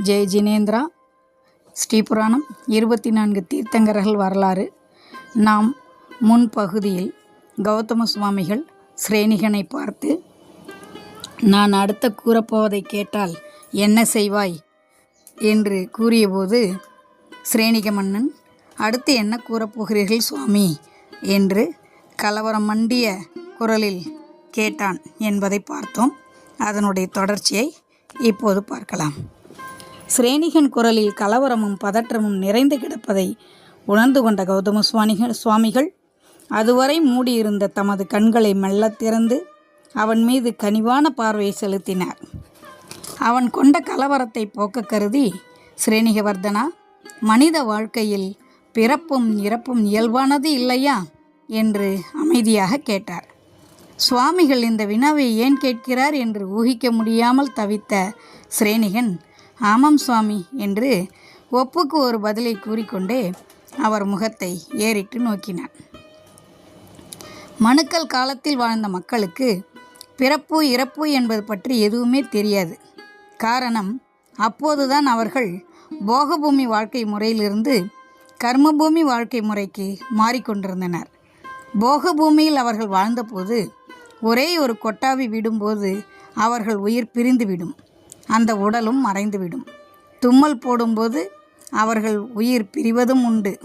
ஜெய் ஜினேந்திரா. ஸ்ரீபுராணம் இருபத்தி நான்கு தீர்த்தங்கரர்கள் வரலாறு. நாம் முன் பகுதியில் கௌதம சுவாமிகள் ஸ்ரேணிகனை பார்த்து நான் அடுத்த கூறப்போவதை கேட்டால் என்ன செய்வாய்? என்று கூறியபோது ஸ்ரேணிக மன்னன் அடுத்து என்ன கூறப்போகிறீர்கள் சுவாமி? என்று கலவரம் மண்டிய குரலில் கேட்டான் என்பதை பார்த்தோம். அதனுடைய தொடர்ச்சியை இப்போது பார்க்கலாம். ஸ்ரேணிகன் குரலில் கலவரமும் பதற்றமும் நிறைந்து கிடப்பதை உணர்ந்து கொண்ட கௌதம சுவாமிகள் சுவாமிகள் அதுவரை மூடியிருந்த தமது கண்களை மெல்லத் திறந்து அவன் மீது கனிவான பார்வையை செலுத்தினார். அவன் கொண்ட கலவரத்தை போக்க கருதி ஸ்ரேணிகவர்தனா மனித வாழ்க்கையில் பிறப்பும் இறப்பும் இயல்பானது இல்லையா? என்று அமைதியாக கேட்டார். சுவாமிகள் இந்த வினாவை ஏன் கேட்கிறார்? என்று ஊகிக்க முடியாமல் தவித்த ஸ்ரேணிகன் ஆமாம் சுவாமி என்று ஒப்புக்கு ஒரு பதிலை கூறிக்கொண்டே அவர் முகத்தை ஏறிட்டு நோக்கினான் மனுக்கள் காலத்தில் வாழ்ந்த மக்களுக்கு பிறப்பு இறப்பு என்பது பற்றி எதுவுமே தெரியாது. காரணம் அப்போதுதான் அவர்கள் போகபூமி வாழ்க்கை முறையிலிருந்து கர்மபூமி வாழ்க்கை முறைக்கு மாறிக்கொண்டிருந்தனர். போகபூமியில் அவர்கள் வாழ்ந்தபோது ஒரே ஒரு கொட்டாவி விடும்போது அவர்கள் உயிர் பிரிந்துவிடும். அந்த உடலும் மறைந்துவிடும். தும்மல் போடும்போது அவர்கள் உயிர் பிரிவதும் உண்டு.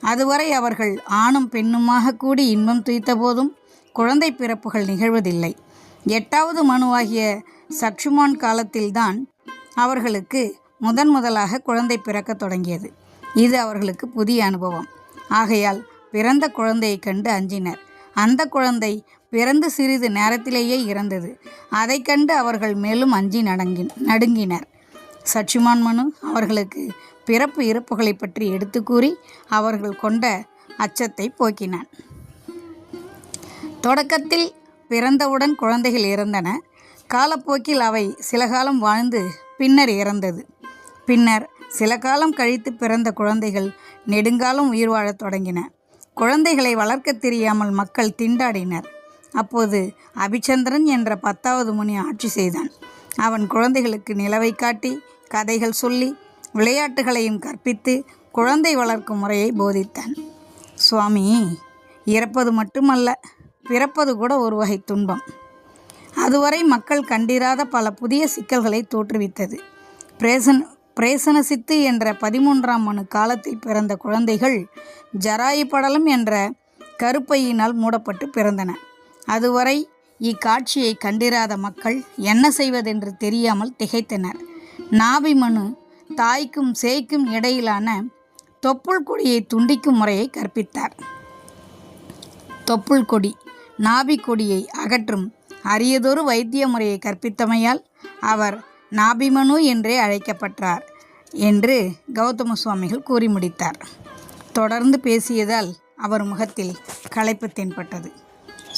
அதுவரை அவர்கள் ஆணும் பெண்ணுமாக கூடி இன்பம் துய்த்த போதும் குழந்தை பிறப்புகள் நிகழ்வதில்லை. எட்டாவது மனுவாகிய சக்ஷுமான் காலத்தில்தான் அவர்களுக்கு முதன் முதலாக குழந்தை பிறக்கத் தொடங்கியது. இது அவர்களுக்கு புதிய அனுபவம். ஆகையால் பிறந்த குழந்தையை கண்டு அஞ்சினர். அந்த குழந்தை பிறந்து சிறிது நேரத்திலேயே இறந்தது. அதை கண்டு அவர்கள் மேலும் அஞ்சி நடங்கி நடுங்கினர். சச்சுமான் மனு அவர்களுக்கு பிறப்பு இறப்புகளை பற்றி எடுத்து கூறி அவர்கள் கொண்ட அச்சத்தை போக்கினான். தொடக்கத்தில் பிறந்தவுடன் குழந்தைகள் இறந்தன. காலப்போக்கில் அவை சில காலம் வாழ்ந்து பின்னர் இறந்தது. பின்னர் சில காலம் கழித்து பிறந்த குழந்தைகள் நெடுங்காலம் உயிர் வாழத் தொடங்கின. குழந்தைகளை வளர்க்க தெரியாமல் மக்கள் திண்டாடினர். அப்போது அபிச்சந்திரன் என்ற பத்தாவது முனி ஆட்சி செய்தான். அவன் குழந்தைகளுக்கு நிலவை காட்டி கதைகள் சொல்லி விளையாட்டுகளையும் கற்பித்து குழந்தை வளர்க்கும் முறையை போதித்தான். சுவாமி இறப்பது மட்டுமல்ல பிறப்பது கூட ஒரு வகை துன்பம். அதுவரை மக்கள் கண்டிராத பல புதிய சிக்கல்களை தோற்றுவித்தது. பிரேசன் பிரேசனசித்து என்ற பதிமூன்றாம் மனு காலத்தில் பிறந்த குழந்தைகள் ஜராயு படலம் என்ற கருப்பையினால் மூடப்பட்டு பிறந்தன. அதுவரை இக்காட்சியை கண்டிராத மக்கள் என்ன செய்வதென்று தெரியாமல் திகைத்தனர். நாபி மனு தாய்க்கும் சேய்க்கும் இடையிலான தொப்புள் கொடியை துண்டிக்கும் முறையை கற்பித்தார். தொப்புள் கொடி நாபி கொடியை அகற்றும் அரியதொரு வைத்திய முறையை கற்பித்தமையால் அவர் நாபிமனு என்றே அழைக்கப்பட்டார் என்று கௌதம சுவாமிகள் கூறி முடித்தார். தொடர்ந்து பேசியதால் அவர் முகத்தில் களைப்பு தென்பட்டது.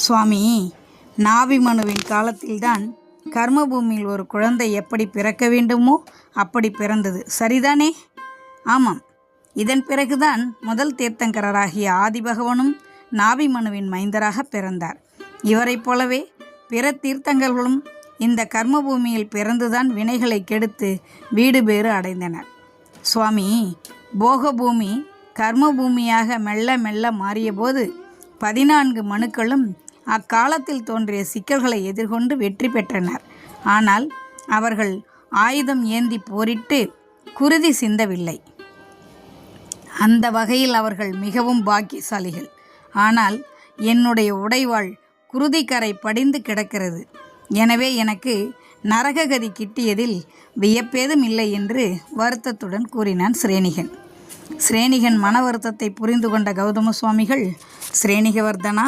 சுவாமி நாபிமனுவின் காலத்தில்தான் கர்மபூமியில் ஒரு குழந்தை எப்படி பிறக்க வேண்டுமோ அப்படி பிறந்தது. சரிதானே? ஆமாம். இதன் பிறகுதான் முதல் தீர்த்தங்கரராகிய ஆதிபகவனும் நாபிமனுவின் மைந்தராக பிறந்தார். இவரைப் போலவே பிற தீர்த்தங்கர்களும் இந்த கர்மபூமியில் பிறந்துதான் வினைகளை கெடுத்து வீடு பேறு அடைந்தனர். சுவாமி போகபூமி கர்மபூமியாக மெல்ல மெல்ல மாறியபோது பதினான்கு மனுக்களும் அக்காலத்தில் தோன்றிய சிக்கல்களை எதிர்கொண்டு வெற்றி பெற்றனர். ஆனால் அவர்கள் ஆயுதம் ஏந்தி போரிட்டு குருதி சிந்தவில்லை. அந்த வகையில் அவர்கள் மிகவும் பாக்கியசாலிகள். ஆனால் என்னுடைய உடைவாள் குருதிக்கரை படிந்து கிடக்கிறது. எனவே எனக்கு நரககதி கிட்டியதில் வியப்பேதும் இல்லை என்று வருத்தத்துடன் கூறினான் ஸ்ரேணிகன் ஸ்ரேணிகன் மன வருத்தத்தை புரிந்து கொண்ட கௌதம சுவாமிகள் ஸ்ரேணிகவர்தனா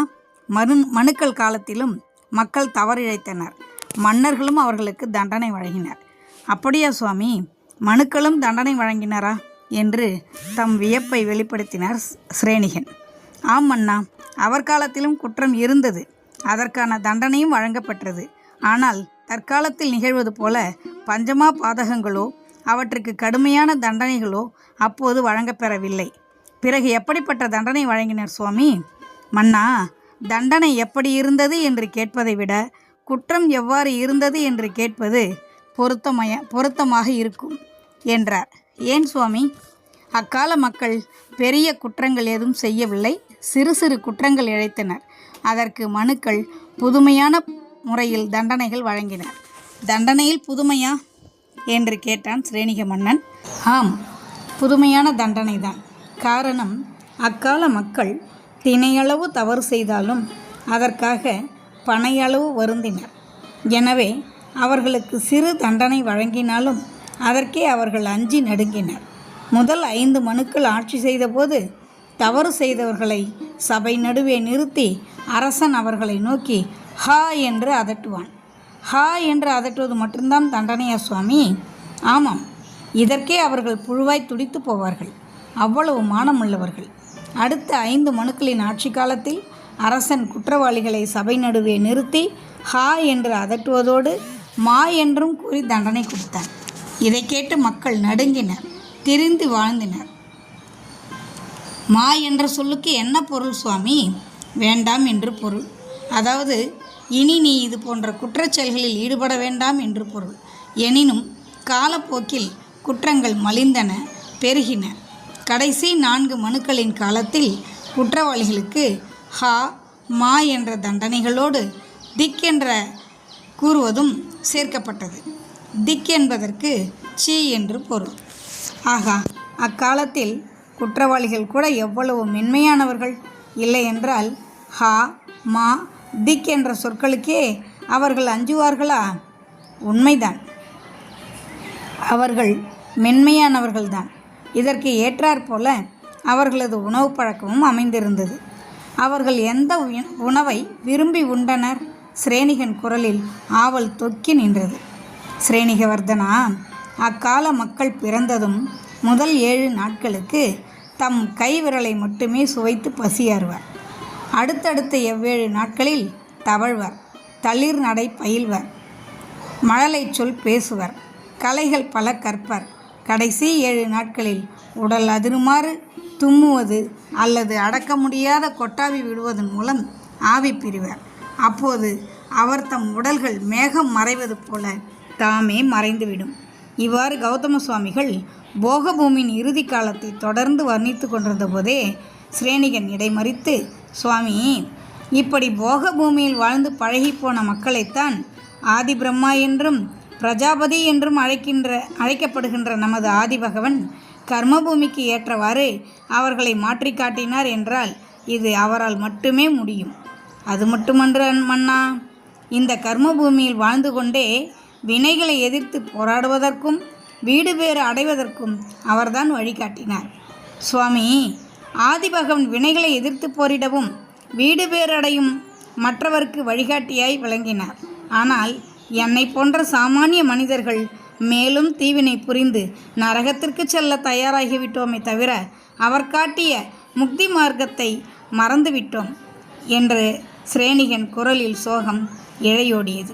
மனு மனுக்கள் காலத்திலும் மக்கள் தவறிழைத்தனர். மன்னர்களும் அவர்களுக்கு தண்டனை வழங்கினர். அப்படியா சுவாமி மனுக்களும் தண்டனை வழங்கினாரா? என்று தம் வியப்பை வெளிப்படுத்தினார் ஸ்ரேணிகன் ஆம் அண்ணா அவர் காலத்திலும் குற்றம் இருந்தது. அதற்கான தண்டனையும் வழங்கப்பட்டது. ஆனால் தற்காலத்தில் நிகழ்வது போல பஞ்சமா பாதகங்களோ அவற்றுக்கு கடுமையான தண்டனைகளோ அப்போது வழங்கப்பெறவில்லை. பிறகு எப்படிப்பட்ட தண்டனை வழங்கினர் சுவாமி? மன்னா தண்டனை எப்படி இருந்தது என்று கேட்பதை விட குற்றம் எவ்வாறு இருந்தது என்று கேட்பது பொருத்தமய பொருத்தமாக இருக்கும் என்றார். ஏன் சுவாமி? அக்கால மக்கள் பெரிய குற்றங்கள் ஏதும் செய்யவில்லை சிறு சிறு குற்றங்கள் இழைத்தனர். அதற்கு மனுக்கள் புதுமையான முறையில் தண்டனைகள் வழங்கினர். தண்டனையில் புதுமையா? என்று கேட்டான் ஸ்ரேனிக மன்னன். ஆம் புதுமையான தண்டனை தான் காரணம் அக்கால மக்கள் தினையளவு தவறு செய்தாலும் அதற்காக பனையளவு வருந்தினர். எனவே அவர்களுக்கு சிறு தண்டனை வழங்கினாலும் அதற்கே அவர்கள் அஞ்சி நடுங்கினர். முதல் ஐந்து மனுக்கள் ஆட்சி செய்தபோது தவறு செய்தவர்களை சபை நடுவே நிறுத்தி அரசன் அவர்களை நோக்கி ஹா என்று அதட்டுவான். ஹா என்று அதட்டுவது மட்டும்தான் தண்டனையா சுவாமி? ஆமாம். இதற்கே அவர்கள் புழுவாய் துடித்து போவார்கள். அவ்வளவு மானமுள்ளவர்கள். அடுத்த ஐந்து மனுக்களின் ஆட்சி காலத்தில் அரசன் குற்றவாளிகளை சபை நடுவே நிறுத்தி ஹா என்று அதட்டுவதோடு மா என்றும் கூறி தண்டனை கொடுத்தான். இதை கேட்டு மக்கள் நடுங்கினர் திரிந்து வாழ்ந்தினர். மா என்ற சொல்லுக்கு என்ன பொருள் சுவாமி? வேண்டாம் என்று பொருள். அதாவது இனி நீ இது போன்ற குற்றச்செயல்களில் ஈடுபட வேண்டாம் என்று பொருள். எனினும் காலப்போக்கில் குற்றங்கள் மலிந்தன பெருகின. கடைசி நான்கு மனுக்களின் காலத்தில் குற்றவாளிகளுக்கு ஹா மா என்ற தண்டனைகளோடு திக் என்ற கூறுவதும் சேர்க்கப்பட்டது. திக் என்பதற்கு சி என்று பொருள். ஆகா அக்காலத்தில் குற்றவாளிகள் கூட எவ்வளவு மென்மையானவர்கள்? இல்லை என்றால் ஹா மா திக் என்ற சொற்களுக்கே அவர்கள் அஞ்சுவார்களா? உண்மைதான். அவர்கள் மென்மையானவர்கள்தான். இதற்கு ஏற்றாற்போல அவர்களது உணவு பழக்கமும் அமைந்திருந்தது. அவர்கள் எந்த உணவை விரும்பி உண்டனர்? ஸ்ரேணிகன் குரலில் ஆவல் தொக்கி நின்றது. சிரேணிகவர்தனா அக்கால மக்கள் பிறந்ததும் முதல் ஏழு நாட்களுக்கு தம் கைவிரலை மட்டுமே சுவைத்து பசியாறுவர். அடுத்தடுத்த எவ்வேழு நாட்களில் தவழ்வர் தளிர் நடை பயில்வர் மழலைச் சொல் பேசுவர் கலைகள் பல கற்பர். கடைசி ஏழு நாட்களில் உடல் அதிருமாறு தும்முவது அல்லது அடக்க முடியாத கொட்டாவி விடுவதன் மூலம் ஆவி பிரிவர். அப்போது அவர் தம் உடல்கள் மேகம் மறைவது போல தாமே மறைந்துவிடும். இவ்வாறு கௌதம சுவாமிகள் போகபூமியின் இறுதி காலத்தை தொடர்ந்து வர்ணித்து கொண்டிருந்த போதே சிரேணிகன் இடைமறித்து சுவாமி இப்படி போக பூமியில் வாழ்ந்து பழகிப்போன மக்களைத்தான் ஆதி பிரம்மா என்றும் பிரஜாபதி என்றும் அழைக்கின்ற அழைக்கப்படுகின்ற நமது ஆதிபகவன் கர்மபூமிக்கு ஏற்றவாறு அவர்களை மாற்றி காட்டினார் என்றால் இது அவரால் மட்டுமே முடியும். அது மட்டுமன்று மன்னா? இந்த கர்மபூமியில் வாழ்ந்து கொண்டே வினைகளை எதிர்த்து போராடுவதற்கும் வீடு பேறு அடைவதற்கும் அவர்தான் வழிகாட்டினார். சுவாமி ஆதிபகவன் வினைகளை எதிர்த்து போரிடவும் வீடு பேரடையும் மற்றவருக்கு வழிகாட்டியாய் விளங்கினார். ஆனால் என்னை போன்ற சாமானிய மனிதர்கள் மேலும் தீவினை புரிந்து நரகத்திற்கு செல்ல தயாராகிவிட்டோமே தவிர அவர் காட்டிய முக்தி மார்க்கத்தை மறந்துவிட்டோம் என்று சிரேணிகன் குரலில் சோகம் இழையோடியது.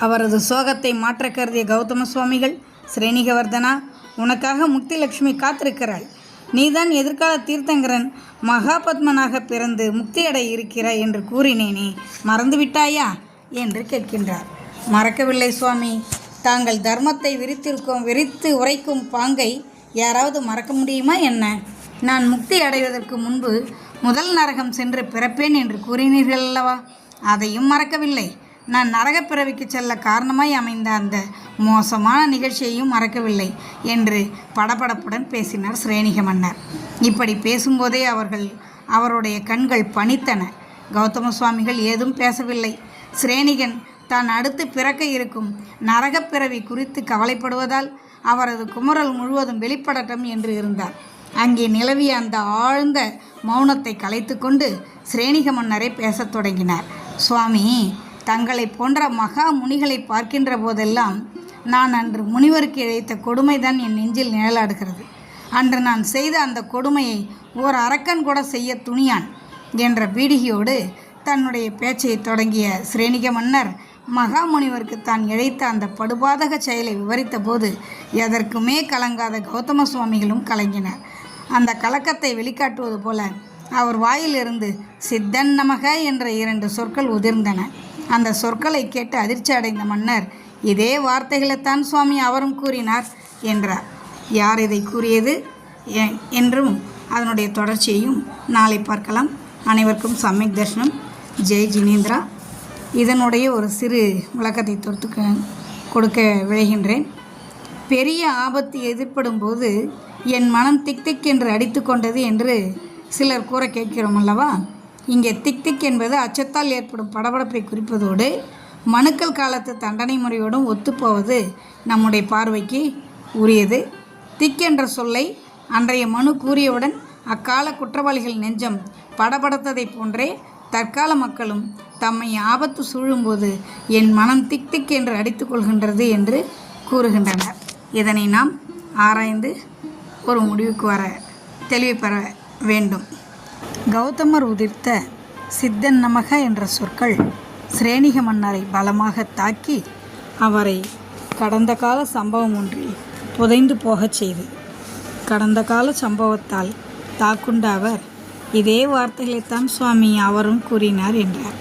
அவரது சோகத்தை மாற்ற கருதிய கௌதம சுவாமிகள் ஸ்ரேணிகவர்தனா உனக்காக முக்திலட்சுமி காத்திருக்கிறாள். நீதான் எதிர்கால தீர்த்தங்கரன் மகாபத்மனாக பிறந்து முக்தியடை இருக்கிறாய் என்று கூறினேனே மறந்துவிட்டாயா? என்று கேட்கின்றார். மறக்கவில்லை சுவாமி. தாங்கள் தர்மத்தை விரித்திருக்கும் விரித்து உரைக்கும் பாங்கை யாராவது மறக்க முடியுமா என்ன? நான் முக்தி அடைவதற்கு முன்பு முதல் நரகம் சென்று பிறப்பேன் என்று கூறினீர்கள் அல்லவா? அதையும் மறக்கவில்லை. நான் நரகப் பிறவிக்கு செல்ல காரணமாய் அமைந்த அந்த மோசமான நிகழ்ச்சியையும் மறக்கவில்லை என்று படபடப்புடன் பேசினார் சிரேணிக மன்னர். இப்படி பேசும்போதே அவர்கள் அவருடைய கண்கள் பணித்தன. கௌதம சுவாமிகள் ஏதும் பேசவில்லை. சிரேணிகன் தான் அடுத்து பிறக்க இருக்கும் நரகப்பிறவி குறித்து கவலைப்படுவதால் அவரது குமரல் முழுவதும் வெளிப்படட்டும் என்று இருந்தார். அங்கே நிலவிய அந்த ஆழ்ந்த மௌனத்தை கலைத்துக்கொண்டு சிரேணிக மன்னரை பேசத் தொடங்கினார். சுவாமி தங்களை போன்ற மகா முனிகளை பார்க்கின்ற போதெல்லாம் நான் அன்று முனிவருக்கு இழைத்த கொடுமைதான் என் நெஞ்சில் நிழலாடுகிறது. அன்று நான் செய்த அந்த கொடுமையை ஓர் அரக்கன் கூட செய்ய துணியான் என்ற பீடிகையோடு தன்னுடைய பேச்சை தொடங்கிய சிரேணிக மன்னர் மகாமுனிவருக்கு தான் இழைத்த அந்த படுபாதக செயலை விவரித்த போது எதற்குமே கலங்காத கௌதம சுவாமிகளும் கலங்கினார். அந்த கலக்கத்தை வெளிக்காட்டுவது போல அவர் வாயிலிருந்து சித்தன் நமக என்ற இரண்டு சொற்கள் உதிர்ந்தன. அந்த சொற்களை கேட்டு அதிர்ச்சி அடைந்த மன்னர் இதே வார்த்தைகளைத்தான் சுவாமி அவரும் கூறினார் என்றார். யார் இதை கூறியது? என்றும் அதனுடைய தொடர்ச்சியையும் நாளை பார்க்கலாம். அனைவருக்கும் சமயக் தர்ஷனம் ஜெய் ஜினேந்திரா. இதனுடைய ஒரு சிறு விளக்கத்தை தொடுத்து கொடுக்க விழைகின்றேன். பெரிய ஆபத்து எதிர்ப்படும் போது என் மனம் திக் திக் என்று அடித்து கொண்டது என்று சிலர் கூற கேட்கிறோம் அல்லவா? இங்கே திக் திக் என்பது அச்சத்தால் ஏற்படும் படபடப்பை குறிப்பதோடு மனுக்கள் காலத்து தண்டனை முறையோடும் ஒத்துப்போவது நம்முடைய பார்வைக்கு உரியது. திக் என்ற சொல்லை அன்றைய மனு கூறியவுடன் அக்கால குற்றவாளிகள் நெஞ்சம் படபடத்ததைப் போன்றே தற்கால மக்களும் தம்மை ஆபத்து சூழும்போது என் மனம் திக் திக் என்று அடித்து கொள்கின்றது என்று கூறுகின்றனர். இதனை நாம் ஆராய்ந்து ஒரு முடிவுக்கு வர தெளிவு பெற வேண்டும். கௌதமர் உதிர்த்த சித்தன் நமக என்ற சொற்கள் சிரேணிக மன்னரை பலமாக தாக்கி அவரை கடந்த கால சம்பவம் ஒன்றில் புதைந்து போகச் செய்து கடந்த கால சம்பவத்தால் தாக்குண்ட அவர் இதே வார்த்தைகளைத்தான் சுவாமி அவரும் கூறினார் என்றார்.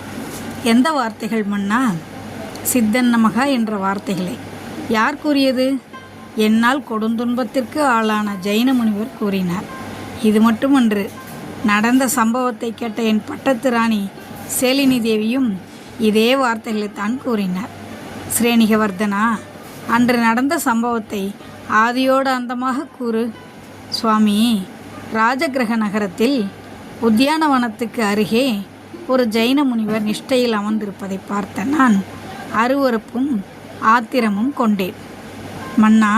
எந்த வார்த்தைகள் மன்னா? சித்தன் நமகா என்ற வார்த்தைகளை. யார் கூறியது? என்னால் கொடுந்துன்பத்திற்கு ஆளான ஜெயின முனிவர் கூறினார். இது மட்டுமன்று. நடந்த சம்பவத்தை கேட்ட என் பட்டத்து ராணி சேலினி தேவியும் இதே வார்த்தைகளைத்தான் கூறினார். ஸ்ரேணிகவர்தனா அன்று நடந்த சம்பவத்தை ஆதியோடு அந்தமாக கூறு. சுவாமி ராஜகிரக நகரத்தில் உத்தியானவனத்துக்கு அருகே ஒரு ஜெயின முனிவர் நிஷ்டையில் அமர்ந்திருப்பதை பார்த்த நான் அருவருப்பும் ஆத்திரமும் கொண்டேன். மன்னா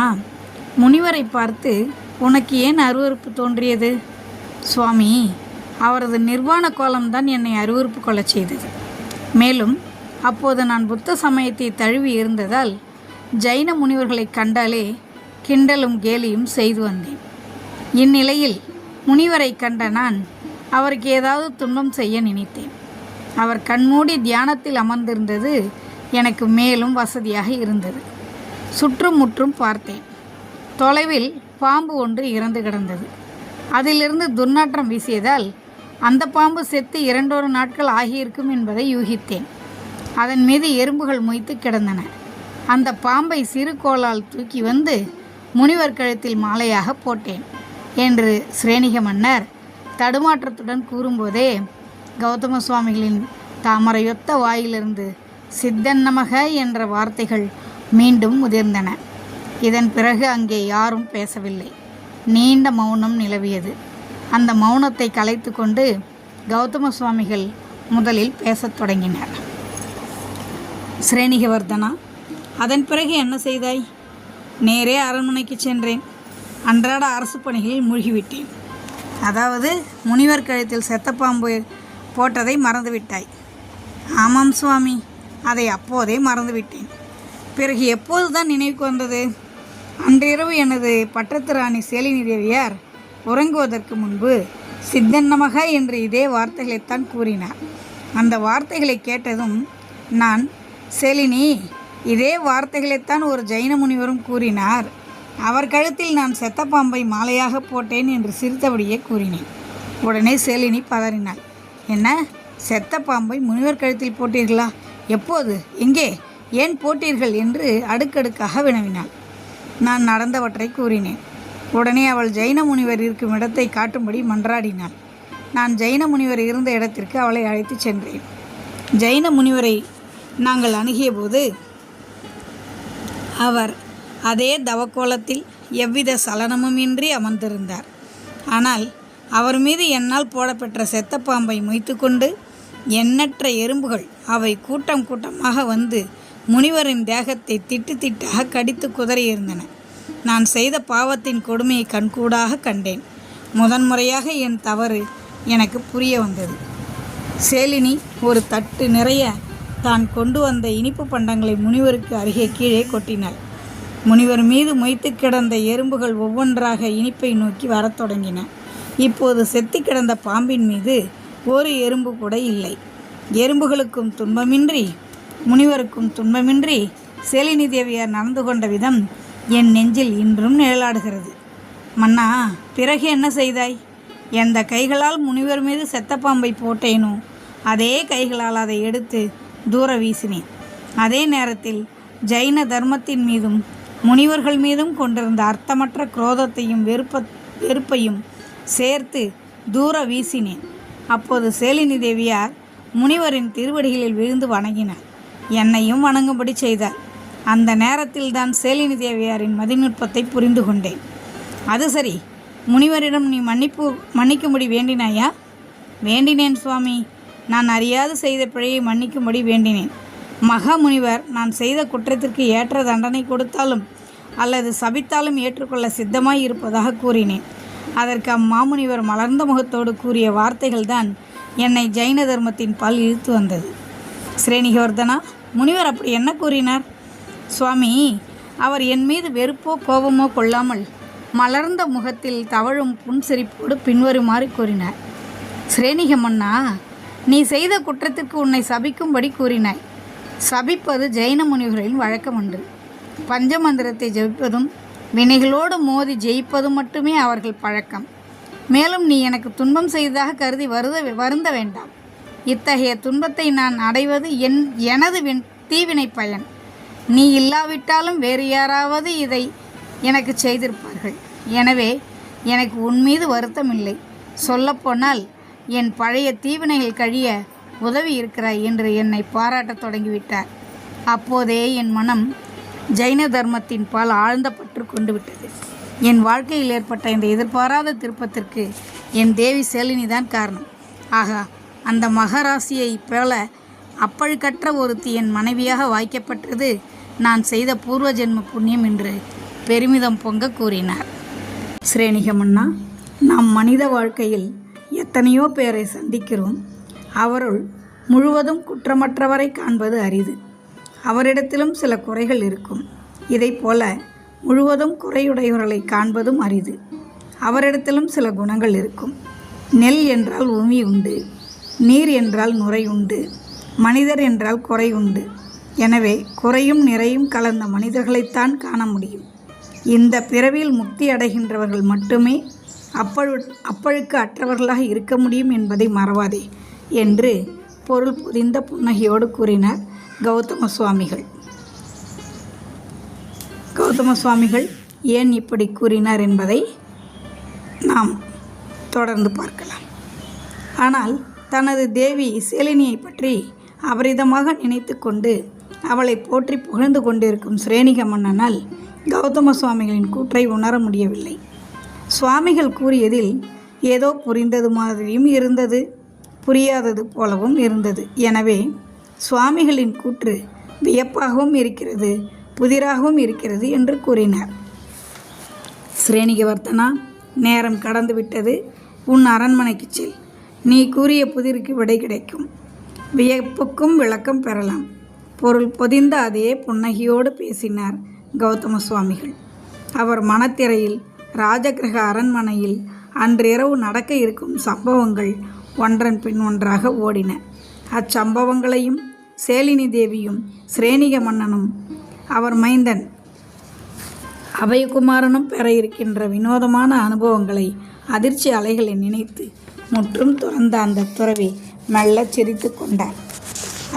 முனிவரை பார்த்து உனக்கு ஏன் அருவருப்பு தோன்றியது? சுவாமி அவரது நிர்வாண கோலம்தான் என்னை அருவருப்பு கொள்ளச் செய்தது. மேலும் அப்போது நான் புத்த சமயத்தை தழுவி இருந்ததால் ஜைன முனிவர்களை கண்டாலே கிண்டலும் கேலியும் செய்து வந்தேன். இந்நிலையில் முனிவரை கண்ட நான் அவருக்கு ஏதாவது துன்பம் செய்ய நினைத்தேன். அவர் கண்மூடி தியானத்தில் அமர்ந்திருந்தது எனக்கு மேலும் வசதியாக இருந்தது. சுற்றும் முற்றும் பார்த்தேன். தொலைவில் பாம்பு ஒன்று இறந்து கிடந்தது. அதிலிருந்து துர்நாற்றம் வீசியதால் அந்த பாம்பு செத்து இரண்டொரு நாட்கள் ஆகியிருக்கும் என்பதை யூகித்தேன். அதன் மீது எறும்புகள் மொய்த்து கிடந்தன. அந்த பாம்பை சிறு கோலால் தூக்கி வந்து முனிவர் கழுத்தில் மாலையாக போட்டேன் என்று சிரேணிக மன்னர் தடுமாற்றத்துடன் கூறும்போதே கௌதம சுவாமிகளின் தாமரையொத்த வாயிலிருந்து சித்தன் நமக என்ற வார்த்தைகள் மீண்டும் முதிர்ந்தன இதன் பிறகு அங்கே யாரும் பேசவில்லை. நீண்ட மௌனம் நிலவியது. அந்த மௌனத்தை கலைத்து கொண்டு கௌதம சுவாமிகள் முதலில் பேசத் தொடங்கினர். ஸ்ரேணிகவர்தனா அதன் பிறகு என்ன செய்தாய்? நேரே அரண்மனைக்கு சென்றேன். அன்றாட அரசு பணிகளில் மூழ்கிவிட்டேன். அதாவது முனிவர் கழுத்தில் செத்தப்பாம்பு போட்டதை மறந்துவிட்டாய். ஆமாம் சுவாமி அதை அப்போதே மறந்துவிட்டேன். பிறகு எப்போது தான் நினைவுக்கு வந்தது? அன்றிரவு எனது பட்டத்து ராணி சேலினி தேவியார் உறங்குவதற்கு முன்பு சித்தன்னமக என்று இதே வார்த்தைகளைத்தான் கூறினார். அந்த வார்த்தைகளை கேட்டதும் நான் செலினி இதே வார்த்தைகளைத்தான் ஒரு ஜெயின முனிவரும் கூறினார். அவர் கழுத்தில் நான் செத்த பாம்பை மாலையாக போட்டேன் என்று சிரித்தபடியே கூறினேன். உடனே செலினி பதறினாள். என்ன? செத்த பாம்பை முனிவர் கழுத்தில் போட்டீர்களா? எப்போது? எங்கே? ஏன் போட்டீர்கள் என்று அடுக்கடுக்காக வினவினாள். நான் நடந்தவற்றை கூறினேன். உடனே அவள் ஜெயின முனிவர் இருக்கும் இடத்தை காட்டும்படி மன்றாடினாள். நான் ஜெயின முனிவர் இருந்த இடத்திற்கு அவளை அழைத்துச் சென்றேன். ஜெயின முனிவரை நாங்கள் அணுகியபோது அவர் அதே தவக்கோலத்தில் எவ்வித சலனமுமின்றி அமர்ந்திருந்தார். ஆனால் அவர் மீது என்னால் போடப்பெற்ற செத்த பாம்பை மொய்த்துக்கொண்டு எண்ணற்ற எறும்புகள் அவை கூட்டம் கூட்டமாக வந்து முனிவரின் தேகத்தை திட்டு திட்டாக கடித்து குதறியிருந்தன. நான் செய்த பாவத்தின் கொடுமையை கண்கூடாக கண்டேன். முதன்முறையாக என் தவறு எனக்கு புரிய வந்தது. சேலினி ஒரு தட்டு நிறைய தான் கொண்டு வந்த இனிப்பு பண்டங்களை முனிவருக்கு அருகே கீழே கொட்டினாள். முனிவர் மீது மொய்த்து கிடந்த எறும்புகள் ஒவ்வொன்றாக இனிப்பை நோக்கி வரத் தொடங்கின. இப்போது செத்து கிடந்த பாம்பின் மீது ஒரு எறும்பு கூட இல்லை. எறும்புகளுக்கும் துன்பமின்றி முனிவருக்கும் துன்பமின்றி சேலினி தேவியார் நடந்து கொண்ட விதம் என் நெஞ்சில் இன்றும் நிழலாடுகிறது. மன்னா பிறகு என்ன செய்தாய்? எந்த கைகளால் முனிவர் மீது செத்த பாம்பை போட்டேனோ அதே கைகளால் அதை எடுத்து தூர வீசினேன். அதே நேரத்தில் ஜைன தர்மத்தின் மீதும் முனிவர்கள் மீதும் கொண்டிருந்த அர்த்தமற்ற குரோதத்தையும் வெறுப்ப வெறுப்பையும் சேர்த்து தூர வீசினேன். அப்போது சேலினி தேவியார் முனிவரின் திருவடிகளில் விழுந்து வணங்கினார். என்னையும் வணங்கும்படி செய்தார். அந்த நேரத்தில் தான் சேலினி தேவியாரின் மதிநுட்பத்தை புரிந்து கொண்டேன். அது சரி முனிவரிடம் நீ மன்னிப்பு மன்னிக்கும்படி வேண்டினாயா? வேண்டினேன் சுவாமி. நான் அறியாது செய்த பிழையை மன்னிக்கும்படி வேண்டினேன். மகா முனிவர் நான் செய்த குற்றத்திற்கு ஏற்ற தண்டனை கொடுத்தாலும் அல்லது சபித்தாலும் ஏற்றுக்கொள்ள சித்தமாய் இருப்பதாக கூறினேன். அதற்கு அம்மாமுனிவர் மலர்ந்த முகத்தோடு கூறிய வார்த்தைகள்தான் என்னை ஜைன தர்மத்தின் பால் இழுத்து வந்தது. ஸ்ரேணிகவர்தனா முனிவர் அப்படி என்ன கூறினார்? சுவாமி அவர் என் மீது வெறுப்போ கோபமோ கொள்ளாமல் மலர்ந்த முகத்தில் தவழும் புன்சிரிப்போடு பின்வருமாறு கூறினார். ஸ்ரேணிகமன்னா நீ செய்த குற்றத்திற்கு உன்னை சபிக்கும்படி கூறினாய். சபிப்பது ஜெயின முனிவர்களின் வழக்கம் உண்டு பஞ்சமந்திரத்தை ஜெயிப்பதும் வினைகளோடு மோதி ஜெயிப்பதும் மட்டுமே அவர்கள் பழக்கம். மேலும் நீ எனக்கு துன்பம் செய்ததாக கருதி வருத வருந்த வேண்டாம். இத்தகைய துன்பத்தை நான் அடைவது என் எனது வின் தீவினை பயன். நீ இல்லாவிட்டாலும் வேறு யாராவது இதை எனக்கு செய்திருப்பார்கள். எனவே எனக்கு உன் மீது வருத்தம் இல்லை சொல்லப்போனால் என் பழைய தீவினைகள் கழிய உதவி இருக்கிறாய் என்று என்னை பாராட்டத் தொடங்கிவிட்டார். அப்போதே என் மனம் ஜைன தர்மத்தின் பால் ஆழ்ந்த பற்று கொண்டு விட்டது. என் வாழ்க்கையில் ஏற்பட்ட இந்த எதிர்பாராத திருப்பத்திற்கு என் தேவி சேலினி தான் காரணம். ஆகா அந்த மகராசியை போல அப்பழுக்கற்ற ஒருத்தி என் மனைவியாக வாய்க்கப்பட்டது நான் செய்த பூர்வ ஜென்ம புண்ணியம் என்று பெருமிதம் பொங்க கூறினார். ஸ்ரேணிகமன்னா நாம் மனித வாழ்க்கையில் எத்தனையோ பேரை சந்திக்கிறோம். அவருள் முழுவதும் குற்றமற்றவரை காண்பது அரிது. அவரிடத்திலும் சில குறைகள் இருக்கும். இதைப் போல முழுவதும் குறையுடையவர்களை காண்பதும் அரிது. அவரிடத்திலும் சில குணங்கள் இருக்கும். நெல் என்றால் உமி உண்டு. நீர் என்றால் நுரை உண்டு. மனிதர் என்றால் குறை உண்டு. எனவே குறையும் நிறையும் கலந்த மனிதர்களைத்தான் காண முடியும். இந்த பிறவியில் முக்தி அடைகின்றவர்கள் மட்டுமே அப்பழு அப்பழுக்கு அற்றவர்களாக இருக்க முடியும் என்பதை மறவாதே என்று பொருள் புரிந்த புன்னகையோடு கூறினார் கௌதம சுவாமிகள். கௌதம சுவாமிகள் ஏன் இப்படி கூறினார் என்பதை நாம் தொடர்ந்து பார்க்கலாம். ஆனால் தனது தேவி சேலினியை பற்றி அபரிதமாக நினைத்து கொண்டு அவளை போற்றி புகழ்ந்து கொண்டிருக்கும் சிரேணிக மன்னனால் கௌதம சுவாமிகளின் கூற்றை உணர முடியவில்லை. சுவாமிகள் கூறியதில் ஏதோ புரிந்தது மாதிரியும் இருந்தது புரியாதது போலவும் இருந்தது. எனவே சுவாமிகளின் கூற்று வியப்பாகவும் இருக்கிறது புதிராகவும் இருக்கிறது என்று கூறினார். ஸ்ரேணிகவர்த்தனா நேரம் கடந்து விட்டது உன் அரண்மனைக்கு செல். நீ கூறிய புதிருக்கு விடை கிடைக்கும். வியப்புக்கும் விளக்கம் பெறலாம். பொருள் பொதிந்த அதே புன்னகையோடு பேசினார் கௌதம சுவாமிகள் அவர் மனத்திரையில் ராஜகிரக அரண்மனையில் அன்றிரவு நடக்க இருக்கும் சம்பவங்கள் ஒன்றன் பின் ஒன்றாக ஓடின. அச்சம்பவங்களையும் சேலினி தேவியும் சிரேணிக மன்னனும் அவர் மைந்தன் அபயகுமாரனும் பெற இருக்கின்ற வினோதமான அனுபவங்களை அதிர்ச்சி அலைகளை நினைத்து முற்றும் துறந்த அந்த துறவி மெல்ல சிரித்து கொண்டார்.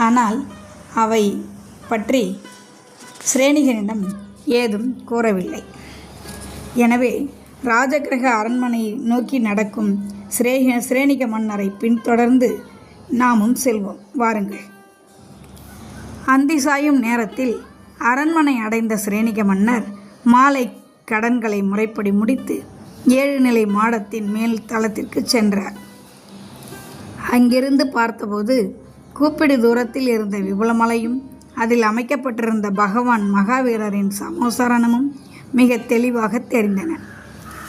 ஆனால் அவை பற்றி சிரேணிகனிடம் ஏதும் கூறவில்லை. எனவே ராஜகிரக அரண்மனையை நோக்கி நடக்கும் சிரேக சிரேணிக மன்னரை பின்தொடர்ந்து நாமும் செல்வோம். வாருங்கள். அந்தி சாயும் நேரத்தில் அரண்மனை அடைந்த சிரேணிக மன்னர் மாலை கடன்களை முறைப்படி முடித்து ஏழு நிலை மாடத்தின் மேல் தளத்திற்கு சென்றார். அங்கிருந்து பார்த்தபோது கூப்பிடு தூரத்தில் இருந்த விபுலமலையும் அதில் அமைக்கப்பட்டிருந்த பகவான் மகாவீரரின் சமோசரணமும் மிக தெளிவாக தெரிந்தன.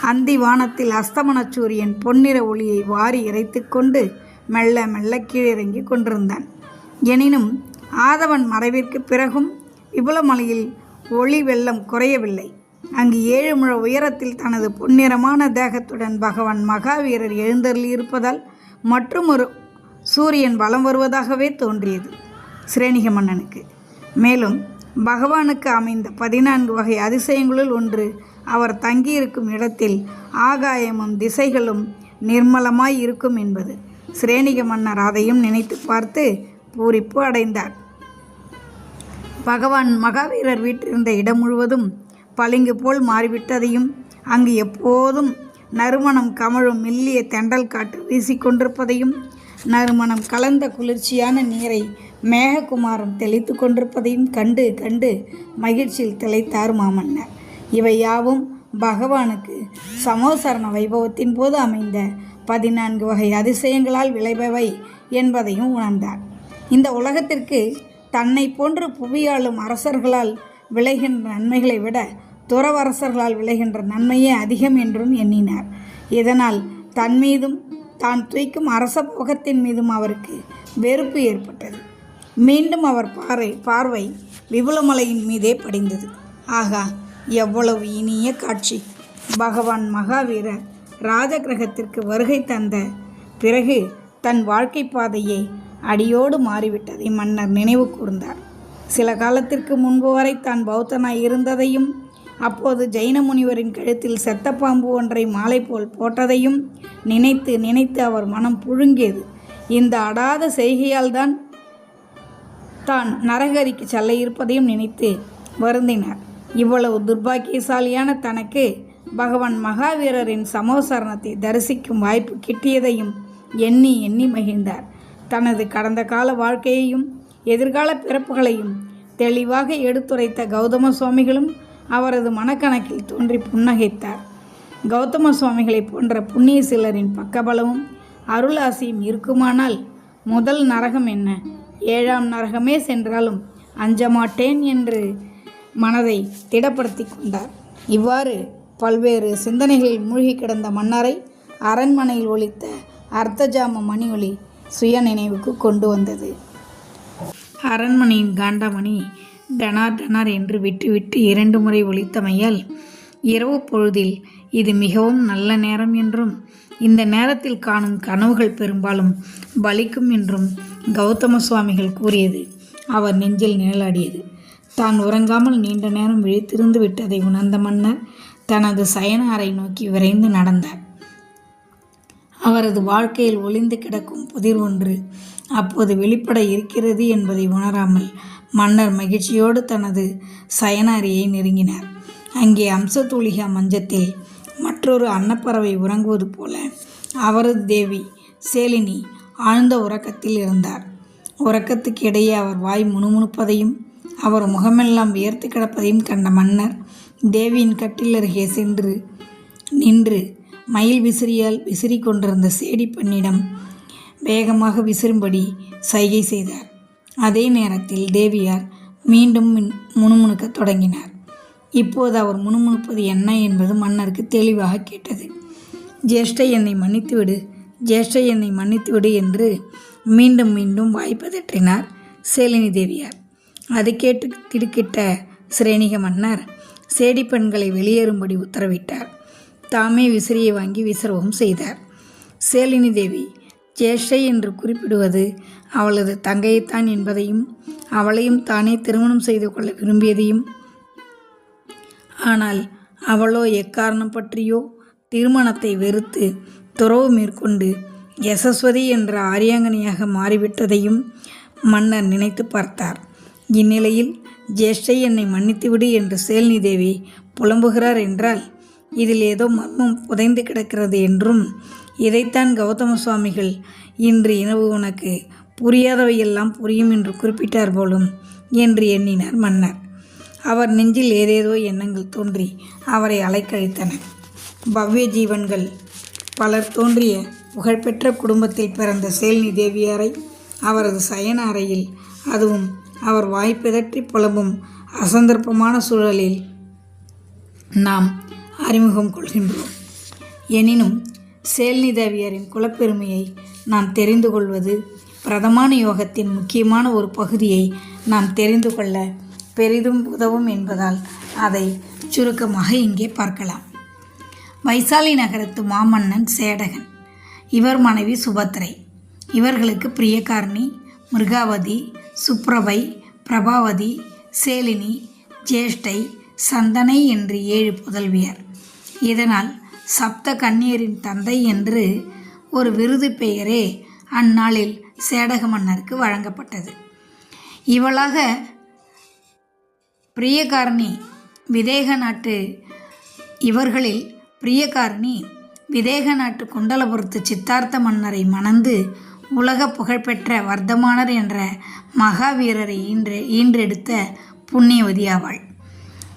அந்தி வானத்தில் அஸ்தமன சூரியன் பொன்னிற ஒளியை வாரி இறைத்து கொண்டு மெல்ல மெல்ல கீழிறங்கி கொண்டிருந்தான். எனினும் ஆதவன் மறைவிற்கு பிறகும் விபுலமலையில் ஒளி வெள்ளம் குறையவில்லை. அங்கு ஏழு முழ உயரத்தில் தனது பொன்னிறமான தேகத்துடன் பகவான் மகாவீரர் எழுந்தருளியிருப்பதால் மற்றும் ஒரு சூரியன் வலம் வருவதாகவே தோன்றியது. சிரேணிக மன்னனுக்கு. மேலும் பகவானுக்கு அமைந்த பதினான்கு வகை அதிசயங்களுள் ஒன்று அவர் தங்கியிருக்கும் இடத்தில் ஆகாயமும் திசைகளும் நிர்மலமாய் இருக்கும் என்பது. சிரேணிக மன்னர் அதையும் நினைத்து பார்த்து பூரிப்பு அடைந்தார். பகவான் மகாவீரர் வீட்டிருந்த இடம் முழுவதும் பளிங்கு போல் மாறிவிட்டதையும் அங்கு எப்போதும் நறுமணம் கமழும் மெல்லிய தெண்டல் காற்று வீசிக்கொண்டிருப்பதையும் நறுமணம் கலந்த குளிர்ச்சியான நீரை மேககுமாரம் தெளித்து கொண்டிருப்பதையும் கண்டு கண்டு மகிழ்ச்சியில் திளைத்தார் மாமன்னர். இவை யாவும் பகவானுக்கு சமோசரண வைபவத்தின் போது அமைந்த பதினான்கு வகை அதிசயங்களால் விளைபவை என்பதையும் உணர்ந்தார். இந்த உலகத்திற்கு தன்னை போன்று புவியாளும் அரசர்களால் விளைகின்ற நன்மைகளை விட துறவரசர்களால் விளைகின்ற நன்மையே அதிகம் என்றும் எண்ணினார். இதனால் தன் மீதும் தான் துய்க்கும் அரச போகத்தின் மீதும் அவருக்கு வெறுப்பு ஏற்பட்டது. மீண்டும் அவர் பார்வை பார்வை விபுலமலையின் மீதே படிந்தது. ஆகா எவ்வளவு இனிய காட்சி! பகவான் மகாவீரர் ராஜகிரகத்திற்கு வருகை தந்த பிறகு தன் வாழ்க்கை பாதையை அடியோடு மாறிவிட்டதை. மன்னர் நினைவு கூர்ந்தார். சில காலத்திற்கு முன்பு வரை தான் பௌத்தனாய் இருந்ததையும் அப்போது ஜெயின முனிவரின் கழுத்தில் செத்த பாம்பு ஒன்றை மாலை போல் போட்டதையும் நினைத்து நினைத்து அவர் மனம் புழுங்கியது. இந்த அடாத செய்கையால் தான் தான் நரகரிக்கு செல்ல இருப்பதையும் நினைத்து வருந்தினார். இவ்வளவு துர்பாக்கியசாலியான தனக்கு பகவான் மகாவீரரின் சமோசரணத்தை தரிசிக்கும் வாய்ப்பு கிட்டியதையும் எண்ணி எண்ணி மகிழ்ந்தார். தனது கடந்த கால வாழ்க்கையையும் எதிர்கால பிறப்புகளையும் தெளிவாக எடுத்துரைத்த கௌதம சுவாமிகளும் அவரது மனக்கணக்கில் தோன்றி புன்னகைத்தார். கௌதம சுவாமிகளை போன்ற புண்ணிய சிலரின் பக்கபலமும் அருளாசியும் இருக்குமானால் முதல் நரகம் என்ன? ஏழாம் நரகமே சென்றாலும் அஞ்சமாட்டேன் என்று மனதை திடப்படுத்தி கொண்டார். இவ்வாறு பல்வேறு சிந்தனைகளில் மூழ்கி கிடந்த மன்னரை அரண்மனையில் ஒழித்த அர்த்தஜாம மணி ஒளி சுய நினைவுக்கு கொண்டு வந்தது. அரண்மனையின் காண்டமணி டனார் டனார் என்று விட்டுவிட்டு இரண்டு முறை ஒழித்தமையால் இரவு பொழுதில் இது மிகவும் நல்ல நேரம் என்றும் இந்த நேரத்தில் காணும் கனவுகள் பெரும்பாலும் பலிக்கும் என்றும் கௌதம சுவாமிகள் கூறியது. அவர் நெஞ்சில் நிழலாடியது. தான் உறங்காமல் நீண்ட நேரம் விழித்திருந்து விட்டதை உணர்ந்த மன்னர் தனது சயன அறை நோக்கி விரைந்து நடந்தார். அவரது வாழ்க்கையில் ஒளிந்து கிடக்கும் புதிர் ஒன்று அப்போது வெளிப்பட இருக்கிறது என்பதை உணராமல் மன்னர் மகிழ்ச்சியோடு தனது சயன அறையை நெருங்கினார். அங்கே அம்சதூளிகா மஞ்சத்தில் மற்றொரு அன்னப்பறவை உறங்குவது போல அவரது தேவி சேலினி ஆழ்ந்த உறக்கத்தில் இருந்தார். உறக்கத்துக்கு இடையே அவர் வாய் முணுமுணுப்பதையும் அவர் முகமெல்லாம் வியர்த்து கிடப்பதையும் கண்ட மன்னர் தேவியின் கட்டில் அருகே சென்று நின்று மயில் விசிறியால் விசிறி கொண்டிருந்த சேடி பெண்ணிடம் வேகமாக விசிறும்படி சைகை செய்தார். அதே நேரத்தில் தேவியார் மீண்டும் மின் முணுமுணுக்கத் தொடங்கினார். இப்போது அவர் முணுமுணுப்பது என்ன என்பது மன்னருக்கு தெளிவாக கேட்டது. ஜேஷ்டை என்னை மன்னித்துவிடு. ஜேஷ்டை என்னை மன்னித்துவிடு என்று மீண்டும் மீண்டும் வாய்ப்பதற்றினார் சேலினி தேவியார். அது கேட்டு திடுக்கிட்ட சிரேணிக மன்னர் சேடி பெண்களை வெளியேறும்படி உத்தரவிட்டார். தாமே விசிறியை வாங்கி விசிறவும் செய்தார். சேலினி தேவி ஜேஷை என்று குறிப்பிடுவது அவளது தங்கையைத்தான் என்பதையும் அவளையும் தானே திருமணம் செய்து கொள்ள விரும்பியதையும். ஆனால் அவளோ எக்காரணம் பற்றியோ திருமணத்தை வெறுத்து துறவு மேற்கொண்டு யசஸ்வதி என்ற ஆரியாங்கனியாக மாறிவிட்டதையும் மன்னர் நினைத்து பார்த்தார். இந்நிலையில் ஜேஷ்டை என்னை மன்னித்துவிடு என்று சேல்னி தேவி புலம்புகிறார் என்றால் இதில் ஏதோ மர்மம் புதைந்து கிடக்கிறது என்றும் இதைத்தான் கௌதம சுவாமிகள் இன்று இரவு உனக்கு புரியாதவையெல்லாம் புரியும் என்று குறிப்பிட்டார் போலும் என்று எண்ணினார் மன்னர். அவர் நெஞ்சில் ஏதேதோ எண்ணங்கள் தோன்றி அவரை அலைக்கழித்தன பவ்ய ஜீவன்கள் பலர் தோன்றிய புகழ்பெற்ற குடும்பத்தில் பிறந்த சேல்னி தேவியாரை அவரது சயன அறையில் அதுவும் அவர் வாய்ப்பிதற்றி புலம்பும் அசந்தர்ப்பமான சூழலில் நாம் அறிமுகம் கொள்கின்றோம். எனினும் சேல்னி தேவியரின் குலப்பெருமையை நாம் தெரிந்து கொள்வது பிரதமான யோகத்தின் முக்கியமான ஒரு பகுதியை நாம் தெரிந்து கொள்ள பெரிதும் உதவும் என்பதால் அதை சுருக்கமாக இங்கே பார்க்கலாம். வைசாலி நகரத்து மாமன்னன் சேடகன். இவர் மனைவி சுபத்ரை. இவர்களுக்கு பிரியகாரணி மிருகாவதி சுப்ரபை பிரபாவதி சேலினி ஜேஷ்டை சந்தனை என்று ஏழு புதல்வியர். இதனால் சப்த கண்ணீரின் தந்தை என்று ஒரு விருது பெயரே அந்நாளில் சேடக மன்னருக்கு வழங்கப்பட்டது. இவளாக பிரியகாரணி விதேக நாட்டு இவர்களில் பிரியகாரணி விதேக நாட்டு குண்டலபுரத்து சித்தார்த்த மன்னரை மணந்து உலக புகழ்பெற்ற வர்த்தமானர் என்ற மகாவீரரை ஈன்று ஈன்றெடுத்த புண்ணியவதி ஆவாள்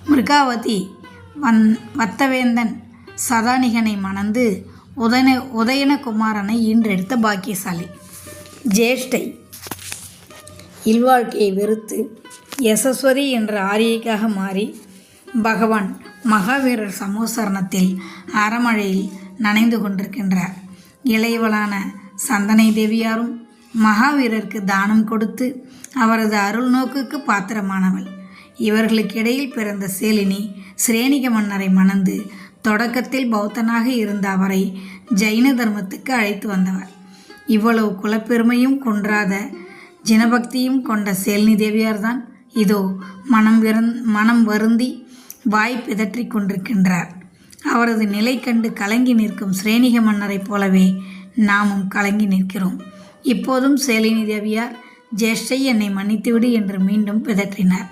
மிருகாவதி வந் வத்தவேந்தன் சதானிகனை மணந்து உதயன உதயனகுமாரனை ஈன்றெடுத்த பாக்கியசாலி. ஜேஷ்டை இல்வாழ்க்கையை வெறுத்து யசஸ்வதி என்ற ஆரியைக்காக மாறி பகவான் மகாவீரர் சமோசரணத்தில் அறமழையில் நனைந்து கொண்டிருக்கின்றார். இளையவளான சந்தனை தேவியாரும் மகாவீரருக்கு தானம் கொடுத்து அவரது அருள் நோக்குக்கு பாத்திரமானவள். இவர்களுக்கிடையில் பிறந்த சேலினி சிரேணிக மன்னரை மணந்து தொடக்கத்தில் பௌத்தனாக இருந்த அவரை ஜைன தர்மத்துக்கு அழைத்து வந்தவர். இவ்வளவு குலப்பெருமையும் குன்றாத ஜினபக்தியும் கொண்ட சேலினி தேவியார்தான் இதோ மனம் விரந் மனம் வருந்தி வாய் பிதற்றிக் கொண்டிருக்கின்றார். அவரது நிலை கண்டு கலங்கி நிற்கும் சிரேணிக மன்னரைப் போலவே நாமும் கலங்கி நிற்கிறோம். இப்போதும் சேலினி தேவியார் ஜேஷ்டை என்னை மன்னித்துவிடு என்று மீண்டும் பிதற்றினார்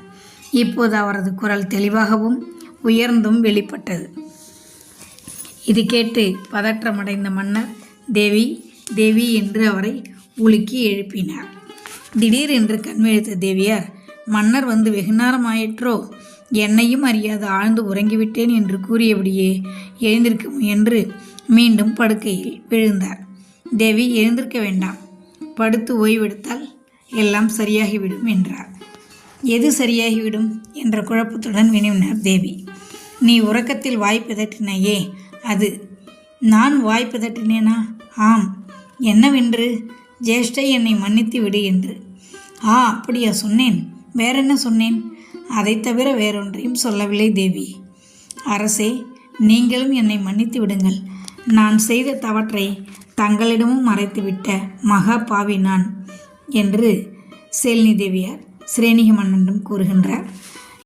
இப்போது அவரது குரல் தெளிவாகவும் உயர்ந்தும் வெளிப்பட்டது. இது கேட்டு பதற்றமடைந்த மன்னர் தேவி தேவி என்று அவரை உலுக்கி எழுப்பினார். திடீரென்று கண்விழித்த தேவியார் மன்னர் வந்து வெகுநேரம் ஆயிற்றோ? என்னையும் அறியாது ஆழ்ந்து உறங்கிவிட்டேன் என்று கூறியபடியே எழுந்திருக்க முயன்று மீண்டும் படுக்கையில் விழுந்தார். தேவி எழுந்திருக்க வேண்டாம். படுத்து ஓய்வெடுத்தால் எல்லாம் சரியாகிவிடும் என்றார். எது சரியாகிவிடும் என்ற குழப்பத்துடன் வினவினார் தேவி. நீ உறக்கத்தில் வாய் பிதற்றினையே அது நான் வாய் பிதற்றினேனா? ஆம். என்னவென்று? ஜேஷ்டை என்னை மன்னித்து விடு என்று. ஆ அப்படியா சொன்னேன். வேறென்ன சொன்னேன்? அதை தவிர வேறொன்றையும் சொல்லவில்லை தேவி. அரசே நீங்களும் என்னை மன்னித்து விடுங்கள். நான் செய்த தவற்றை தங்களிடமும் மறைத்துவிட்ட மகா பாவி நான் என்று சேல்னி தேவியார் சிரேணிக மன்னனிடம் கூறுகின்றார்.